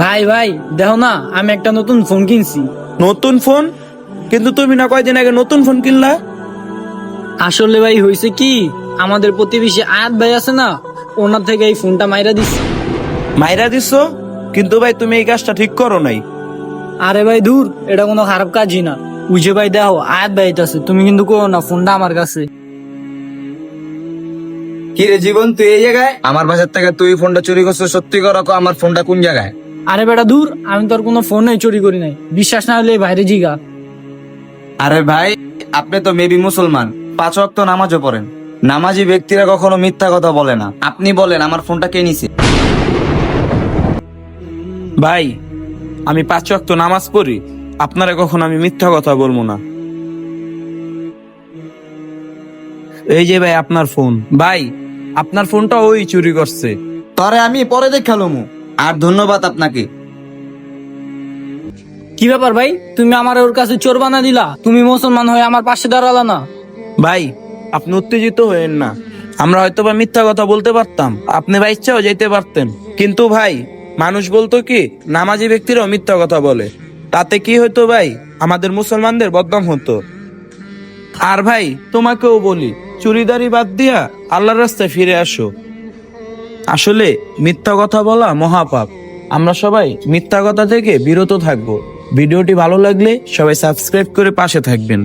ভাই ভাই দেখো না আমি একটা নতুন ফোন কিনছি। নতুন ফোন কিন্তু তুমি না কয়দিন আগে নতুন ফোন কিনলা? আসলে ভাই হয়েছে কি আমাদের প্রতিবেশী আয়াত ভাই আছে না ওনার থেকে এই ফোনটা মাইরা দিচ্ছে মাইরা দিছো? কিন্তু ভাই তুমি এই কাজটা ঠিক করো নাই। আরে ভাই দূর এটা কোনো খারাপ কাজই না। বুঝে ভাই দেখো আয়াত ভাই আছে তুমি কিন্তু করো না ফোনটা আমার কাছে। কি রে জীবন তুই এই জায়গায়? আমার বাসার থেকে তুই ফোনটা চুরি করছ সত্যি করো আমার ফোনটা কোন জায়গায়? আরে বেটা দূর আমি তোর কোনো ফোনে চুরি করি নাই। বিশ্বাস না হলে বাইরে জিগা। আরে ভাই আপনি তো মেবি মুসলমান পাঁচ ওয়াক্ত নামাজও পড়েন। নামাজি ব্যক্তিরা কখনো মিথ্যা কথা বলে না। আপনি বলেন আমার ফোনটা কে নিছে? ভাই আমি পাঁচ ওয়াক্ত নামাজ পড়ি আপনারা কখন আমি মিথ্যা কথা বলব না। এই যে ভাই আপনার ফোন। ভাই আপনার ফোনটা ওই চুরি করছে। তরে আমি পরে দেখালুমু আর ধন্যবাদ আপনাকে। কি ব্যাপার ভাই? তুমি আমার ওর কাছে চোর বানা দিলা। তুমি মুসলমান হয়ে আমার পাশে দাঁড়ালা না। ভাই আপনি উত্তেজিত হয়েন না। আমরা হয়তো বা মিথ্যা কথা বলতে পারতাম। আপনি বা ইচ্ছাও যেতে পারতেন। কিন্তু ভাই মানুষ বলতো কি নামাজি ব্যক্তিরাও মিথ্যা কথা বলে। তাতে কি হতো ভাই? আমাদের মুসলমানদের বদনাম হতো। আর ভাই তোমাকেও বলি চুরিদারি বাদ দিয়া আল্লাহর রাস্তায় ফিরে আসো। আসলে মিথ্যা কথা বলা মহাপাপ। আমরা সবাই মিথ্যা কথা থেকে বিরত থাকব। ভিডিওটি ভালো লাগলে সবাই সাবস্ক্রাইব করে পাশে থাকবেন।